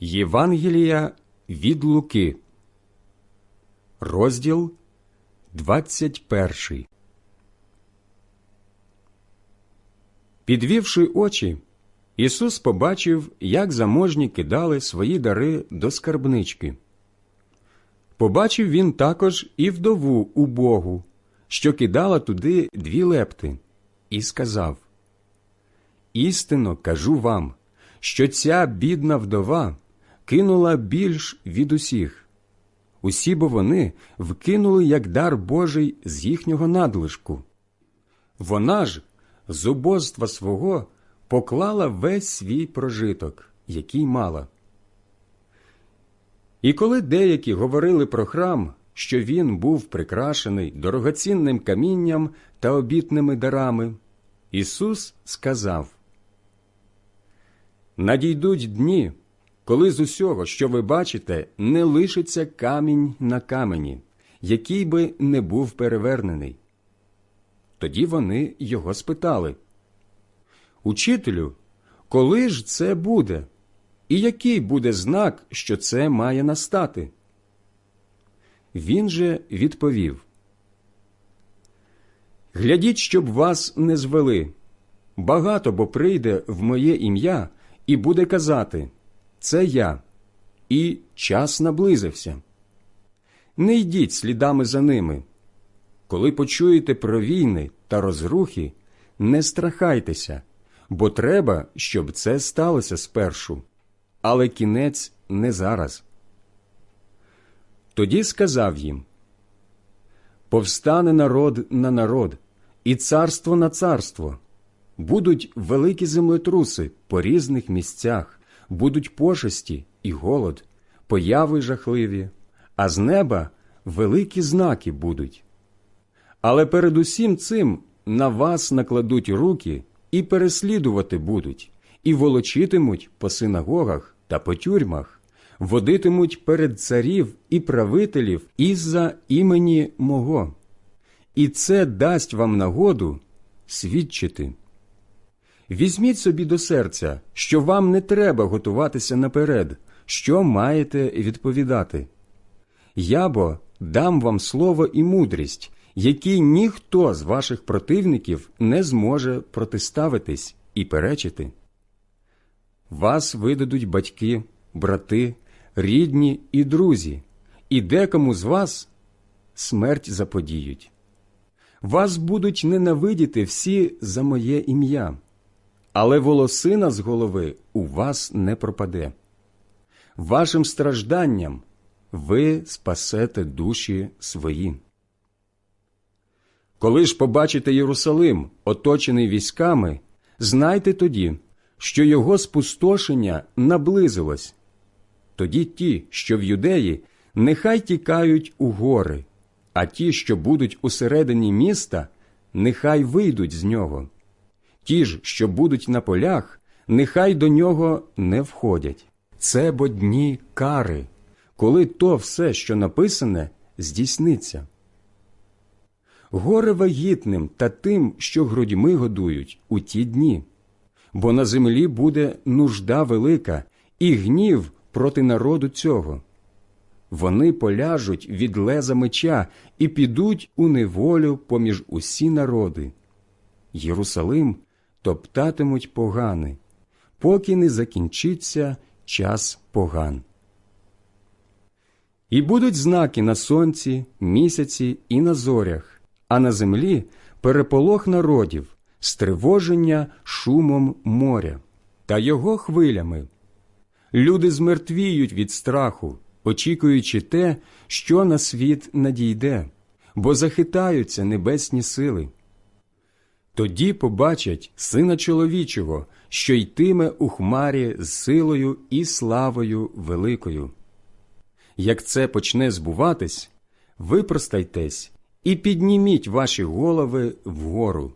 Євангелія від Луки, розділ 21. Підвівши очі, Ісус побачив, як заможні кидали свої дари до скарбнички. Побачив він також і вдову убогу, що кидала туди дві лепти, і сказав Істинно кажу вам, що ця бідна вдова кинула більш від усіх. Усі бо вони вкинули як дар Божий з їхнього надлишку. Вона ж з убоства свого поклала весь свій прожиток, який мала. І коли деякі говорили про храм, що він був прикрашений дорогоцінним камінням та обітними дарами, Ісус сказав Надійдуть дні, коли з усього, що ви бачите, не лишиться камінь на камені, який би не був перевернений. Тоді вони його спитали Учителю, коли ж це буде? І який буде знак, що це має настати? Він же відповів Глядіть, щоб вас не звели. Багато бо прийде в моє ім'я і буде казати Це я, і час наблизився. Не йдіть слідами за ними. Коли почуєте про війни та розрухи, не страхайтеся, бо треба, щоб це сталося спершу, але кінець не зараз. Тоді сказав їм Повстане народ на народ, і царство на царство. Будуть великі землетруси по різних місцях, будуть пошесті і голод, появи жахливі, а з неба великі знаки будуть. Але перед усім цим на вас накладуть руки і переслідувати будуть, і волочитимуть по синагогах та по тюрмах, водитимуть перед царів і правителів із-за імені мого. І це дасть вам нагоду свідчити. Візьміть собі до серця, що вам не треба готуватися наперед, що маєте відповідати. Я бо дам вам слово і мудрість, які ніхто з ваших противників не зможе протиставитись і перечити. Вас видадуть батьки, брати, рідні і друзі, і декому з вас смерть заподіють. Вас будуть ненавидіти всі за моє ім'я але волосина з голови у вас не пропаде. Вашим стражданням ви спасете душі свої. Коли ж побачите Єрусалим, оточений військами, знайте тоді, що його спустошення наблизилось. Тоді ті, що в юдеї, нехай тікають у гори, а ті, що будуть усередині міста, нехай вийдуть з нього ті ж, що будуть на полях, нехай до нього не входять. Це бо дні кари, коли то все, що написане, здійсниться. Горе вагітним та тим, що грудьми годують у ті дні, бо на землі буде нужда велика і гнів проти народу цього. Вони поляжуть від леза меча і підуть у неволю поміж усі народи. Єрусалим топтатимуть погани, поки не закінчиться час поган. І будуть знаки на сонці, місяці і на зорях, а на землі переполох народів, стривоження шумом моря та його хвилями. Люди змертвіють від страху, очікуючи те, що на світ надійде, бо захитаються небесні сили. Тоді побачать сина чоловічого, що йтиме у хмарі з силою і славою великою. Як це почне збуватись, випростайтесь і підніміть ваші голови вгору,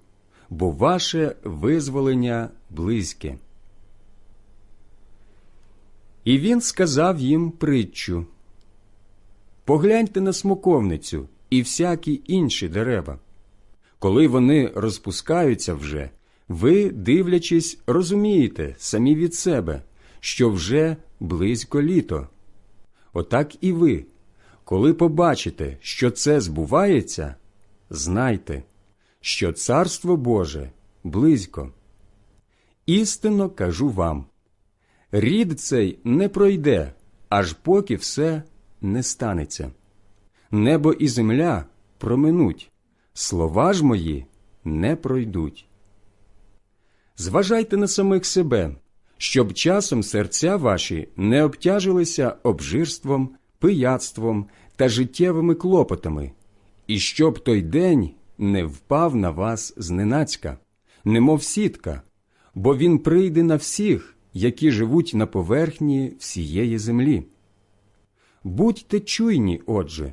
бо ваше визволення близьке. І він сказав їм притчу Погляньте на смоковницю і всякі інші дерева. Коли вони розпускаються вже, ви, дивлячись, розумієте самі від себе, що вже близько літо. Отак і ви, коли побачите, що це збувається, знайте, що Царство Боже близько. Істинно кажу вам рід цей не пройде, аж поки все не станеться. Небо і земля проминуть, слова ж мої не пройдуть. Зважайте на самих себе, щоб часом серця ваші не обтяжилися обжирством, пияцтвом та життєвими клопотами, і щоб той день не впав на вас зненацька, немов сітка, бо він прийде на всіх, які живуть на поверхні всієї землі. Будьте чуйні, отже,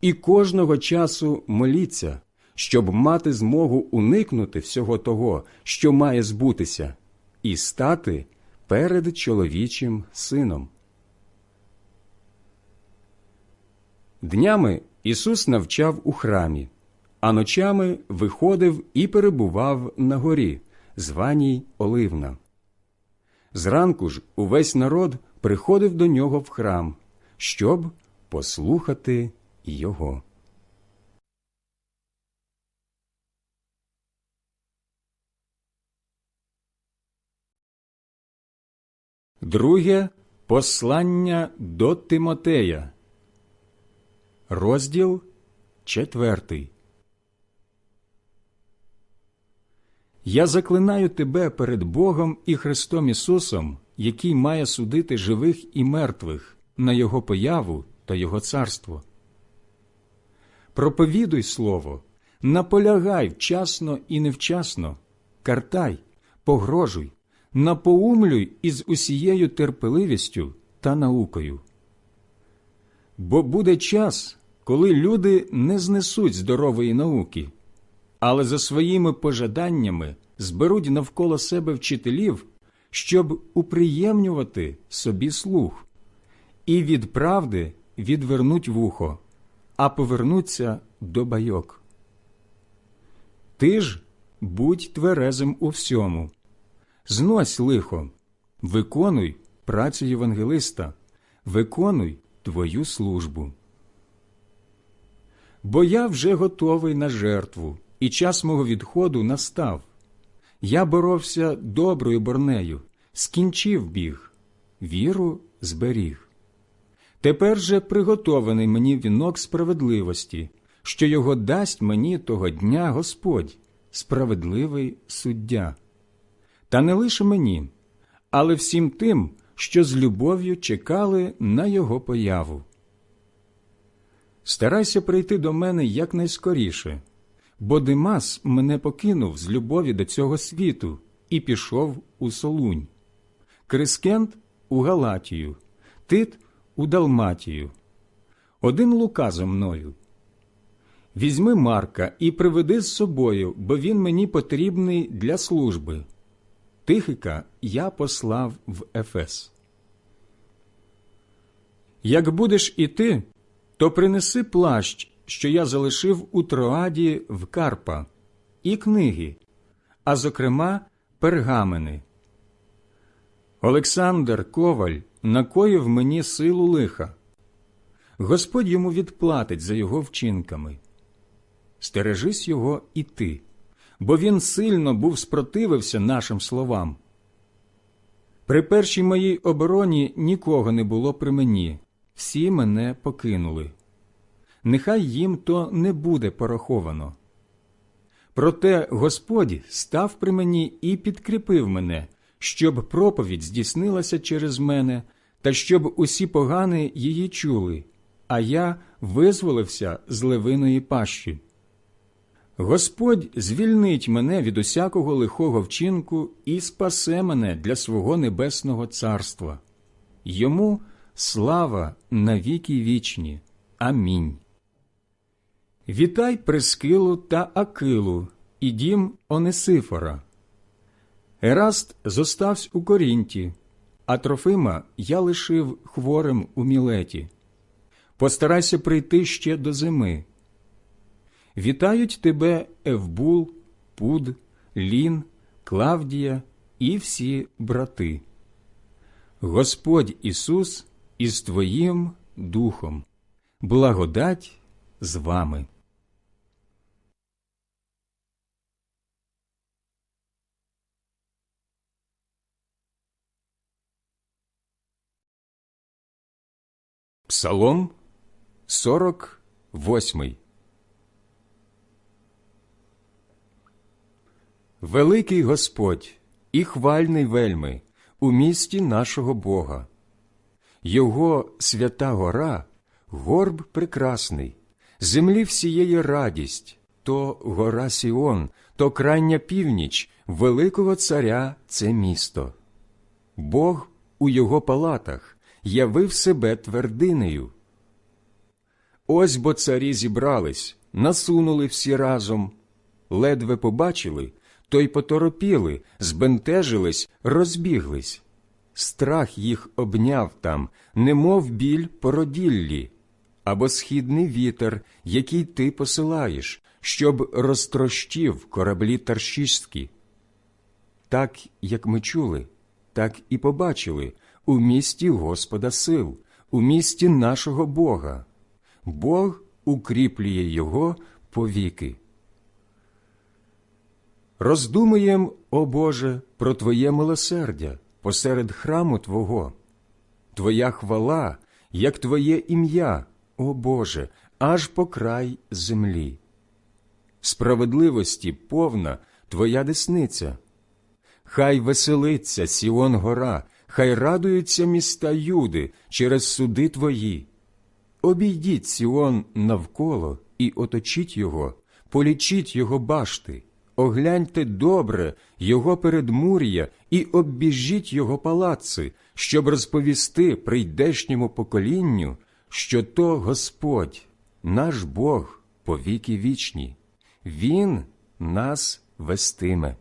і кожного часу моліться, щоб мати змогу уникнути всього того, що має збутися, і стати перед чоловічим сином. Днями Ісус навчав у храмі, а ночами виходив і перебував на горі, званій Оливна. Зранку ж увесь народ приходив до нього в храм, щоб послухати його. Друге послання до Тимотея, розділ четвертий. Я заклинаю тебе перед Богом і Христом Ісусом, який має судити живих і мертвих на Його появу та Його царство. Проповідуй слово, наполягай вчасно і невчасно, картай, погрожуй, напоумлюй із усією терпеливістю та наукою. Бо буде час, коли люди не знесуть здорової науки, але за своїми пожаданнями зберуть навколо себе вчителів, щоб уприємнювати собі слух, і від правди відвернуть вухо, а повернуться до байок. Ти ж будь тверезим у всьому, знось лихо, виконуй працю євангелиста, виконуй твою службу. Бо я вже готовий на жертву, і час мого відходу настав. Я боровся доброю борнею, скінчив біг, віру зберіг. Тепер же приготований мені вінок справедливості, що його дасть мені того дня Господь, справедливий суддя. Та не лише мені, але всім тим, що з любов'ю чекали на його появу. Старайся прийти до мене якнайскоріше, бо Димас мене покинув з любові до цього світу і пішов у Солунь, Крискент у Галатію, Тит у Далматію. Один лука зо мною. Візьми Марка і приведи з собою, бо він мені потрібний для служби. Тихика я послав в Ефес. Як будеш іти, то принеси плащ, що я залишив у Троаді в Карпа, і книги, а зокрема, пергамени. Олександр Коваль накоїв мені силу лиха. Господь йому відплатить за його вчинками. Стережись його і ти, бо він сильно був спротивився нашим словам. При першій моїй обороні нікого не було при мені, всі мене покинули. Нехай їм то не буде пораховано. Проте Господь став при мені і підкріпив мене, щоб проповідь здійснилася через мене, та щоб усі погани її чули, а я визволився з левиної пащі. Господь звільнить мене від усякого лихого вчинку і спасе мене для свого небесного царства. Йому слава навіки вічні. Амінь. Вітай Прескилу та Акилу і дім Онесифора. Ераст зоставсь у Корінті, а Трофима я лишив хворим у Мілеті. Постарайся прийти ще до зими. Вітають тебе Евбул, Пуд, Лін, Клавдія і всі брати. Господь Ісус із Твоїм Духом, благодать з вами. Псалом 48 Великий Господь і хвальний вельми у місті нашого Бога. Його свята гора, горб прекрасний, землі всієї радість, то гора Сіон, то крайня північ, великого царя це місто. Бог у його палатах явив себе твердинею. Ось бо царі зібрались, насунули всі разом, ледве побачили, то й поторопіли, збентежились, розбіглись. Страх їх обняв там, немов біль породіллі, або східний вітер, який ти посилаєш, щоб розтрощив кораблі таршістські. Так, як ми чули, так і побачили у місті Господа сил, у місті нашого Бога. Бог укріплює його повіки. Роздумуєм, о Боже, про Твоє милосердя посеред храму Твого, Твоя хвала, як Твоє ім'я, о Боже, аж по край землі. Справедливості повна Твоя десниця. Хай веселиться Сіон гора, хай радуються міста Юди через суди Твої. Обійдіть Сіон навколо і оточіть його, полічіть його башти, огляньте добре його передмур'я і оббіжіть його палаци, щоб розповісти прийдешньому поколінню, що то Господь, наш Бог, по віки вічні, Він нас вестиме.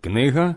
Книга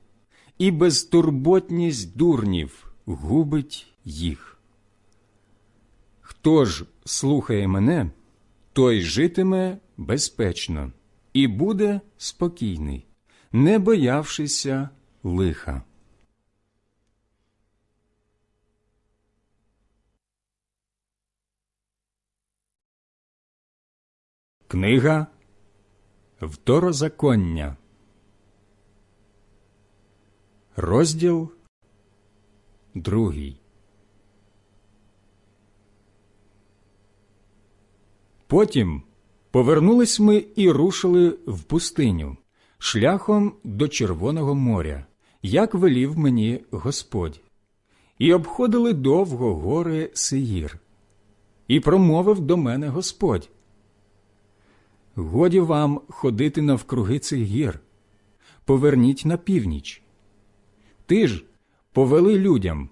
і безтурботність дурнів губить їх. Хто ж слухає мене, той житиме безпечно і буде спокійний, не боявшися лиха. Книга Второзаконня Розділ другий. Потім повернулись ми і рушили в пустиню шляхом до Червоного моря, як велів мені Господь, і обходили довго гори Сиїр. І промовив до мене Господь. Годі вам ходити навкруги цих гір, поверніть на північ. Ти ж повели людям.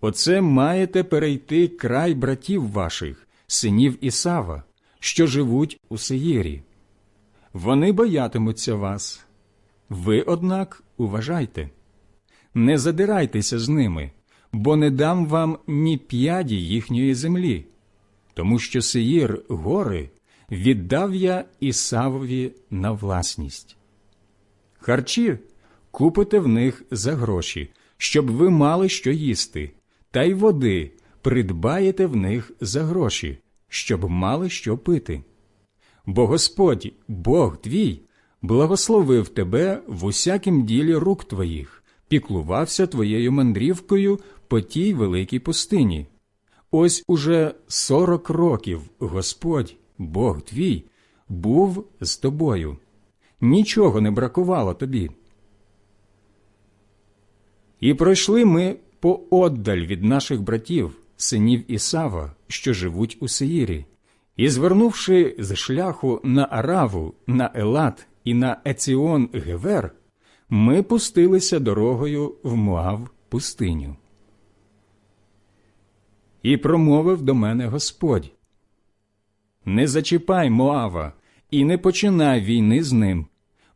Оце маєте перейти край братів ваших, синів Ісава, що живуть у Сеїрі. Вони боятимуться вас. Ви, однак, уважайте, не задирайтеся з ними, бо не дам вам ні п'яді їхньої землі, тому що Сеїр гори віддав я Ісавові на власність. Харчі купите в них за гроші, щоб ви мали що їсти, та й води придбаєте в них за гроші, щоб мали що пити. Бо Господь, Бог твій, благословив тебе в усякім ділі рук твоїх, піклувався твоєю мандрівкою по тій великій пустині. Ось уже сорок років Господь, Бог твій, був з тобою. Нічого не бракувало тобі. І пройшли ми пооддаль від наших братів, синів Ісава, що живуть у Сеїрі, і, звернувши з шляху на Араву, на Елат і на Еціон Гевер, ми пустилися дорогою в Моав пустиню. І промовив до мене Господь Не зачіпай Моава і не починай війни з ним,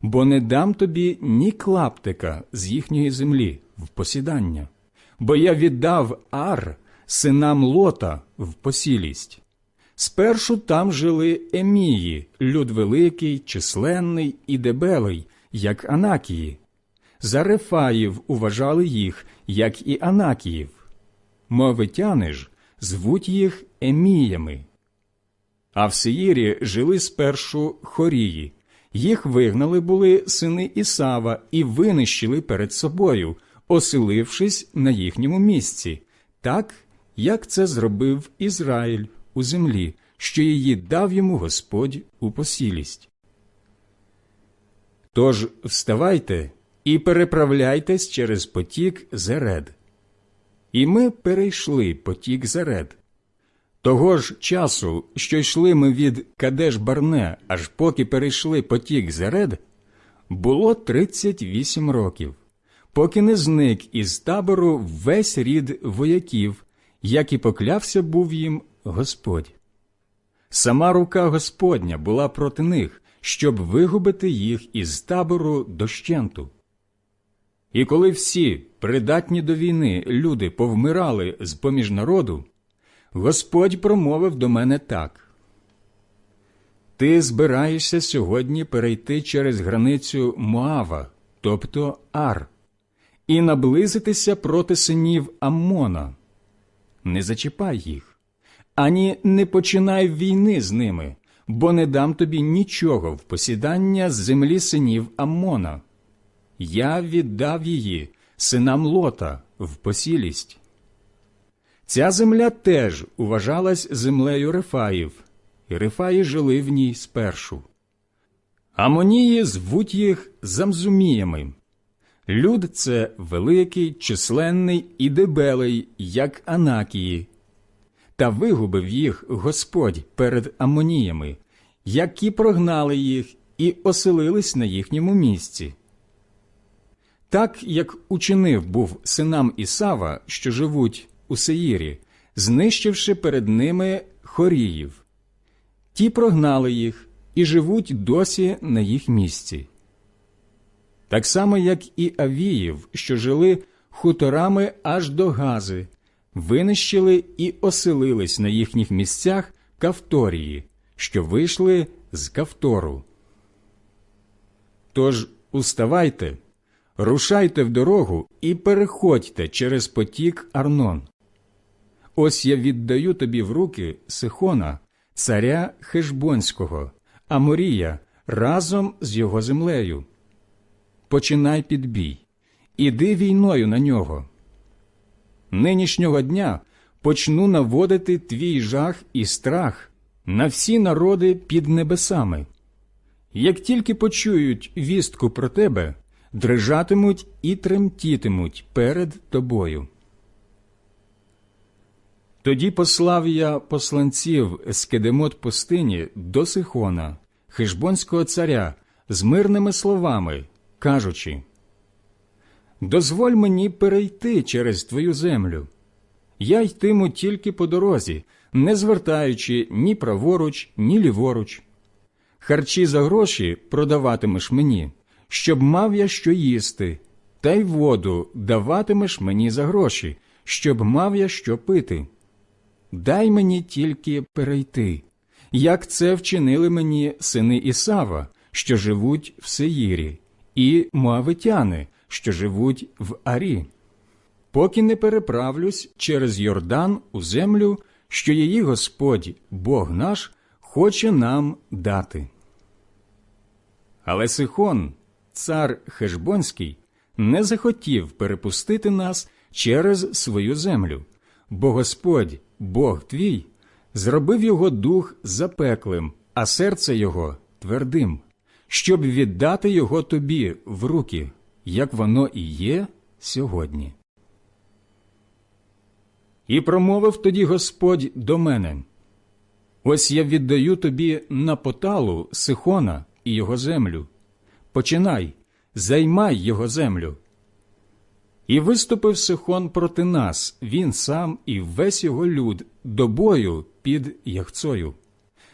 бо не дам тобі ні клаптика з їхньої землі в посідання, бо я віддав ар синам лота в посілість, Спершу там жили Емії, люд великий, численний і дебелий, як Анакії. За Рефаїв уважали їх, як і Анакіїв. Мовитяни ж звуть їх Еміями. А в Сеїрі жили спершу хорії. Їх вигнали були сини Ісава і винищили перед собою, оселившись на їхньому місці, так, як це зробив Ізраїль у землі, що її дав йому Господь у посілість. Тож вставайте і переправляйтесь через потік Зеред. І ми перейшли потік Зеред. Того ж часу, що йшли ми від Кадеш Барне, аж поки перейшли потік Зеред, було 38 років, поки не зник із табору весь рід вояків, як і поклявся був їм Господь. Сама рука Господня була проти них, щоб вигубити їх із табору дощенту. І коли всі придатні до війни люди повмирали з поміж народу, Господь промовив до мене так. Ти збираєшся сьогодні перейти через границю Моава, тобто Ар, і наблизитися проти синів Аммона. Не зачіпай їх, ані не починай війни з ними, бо не дам тобі нічого в посідання з землі синів Аммона. Я віддав її синам Лота в посілість. Ця земля теж уважалась землею Рефаїв, і Рефаї жили в ній спершу. Амонії звуть їх Замзуміями. Люд це великий, численний і дебелий, як Анакії. Та вигубив їх Господь перед Амоніями, які прогнали їх і оселились на їхньому місці. Так як учинив був синам Ісава, що живуть у Сеїрі, знищивши перед ними хоріїв. Ті прогнали їх і живуть досі на їх місці. Так само, як і Авіїв, що жили хуторами аж до Гази, винищили і оселились на їхніх місцях Кавторії, що вийшли з Кавтору. Тож уставайте, рушайте в дорогу і переходьте через потік Арнон. Ось я віддаю тобі в руки Сихона, царя Хешбонського, Аморія, разом з його землею. Починай підбій, іди війною на нього. Нинішнього дня почну наводити твій жах і страх на всі народи під небесами. Як тільки почують вістку про тебе, дрижатимуть і тремтітимуть перед тобою. Тоді послав я посланців з Кедемот пустині до Сихона, хижбонського царя, з мирними словами, кажучи Дозволь мені перейти через твою землю. Я йтиму тільки по дорозі, не звертаючи ні праворуч, ні ліворуч. Харчі за гроші продаватимеш мені, щоб мав я що їсти, та й воду даватимеш мені за гроші, щоб мав я що пити. Дай мені тільки перейти, як це вчинили мені сини Ісава, що живуть в Сеїрі, і Моавитяни, що живуть в Арі, поки не переправлюсь через Йордан у землю, що її Господь, Бог наш, хоче нам дати. Але Сихон, цар Хешбонський, не захотів перепустити нас через свою землю, бо Господь, Бог твій, зробив його дух запеклим, а серце його твердим, щоб віддати його тобі в руки, як воно і є сьогодні. І промовив тоді Господь до мене Ось я віддаю тобі на поталу Сихона і його землю. Починай, займай його землю. І виступив Сихон проти нас, він сам і весь його люд до бою під Яхцою.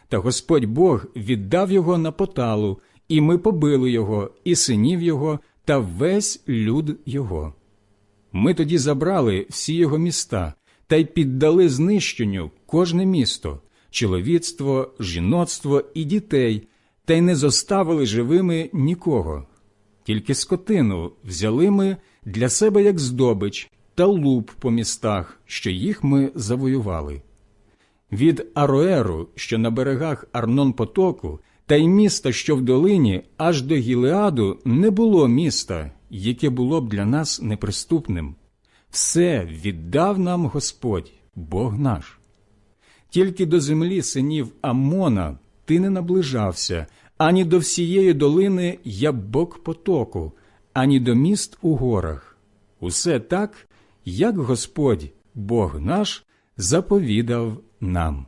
Та Господь Бог віддав його на поталу, і ми побили його, і синів його, та весь люд його. Ми тоді забрали всі його міста та й піддали знищенню кожне місто, чоловіцтво, жіноцтво і дітей, та й не зоставили живими нікого. Тільки скотину взяли ми для себе як здобич та луп по містах, що їх ми завоювали. Від Ароеру, що на берегах Арнон Потоку, та й міста, що в долині, аж до Гілеаду не було міста, яке було б для нас неприступним. Все віддав нам Господь, Бог наш. Тільки до землі синів Аммона ти не наближався, ані до всієї долини Ябок потоку, ані до міст у горах. Усе так, як Господь, Бог наш, заповідав нам.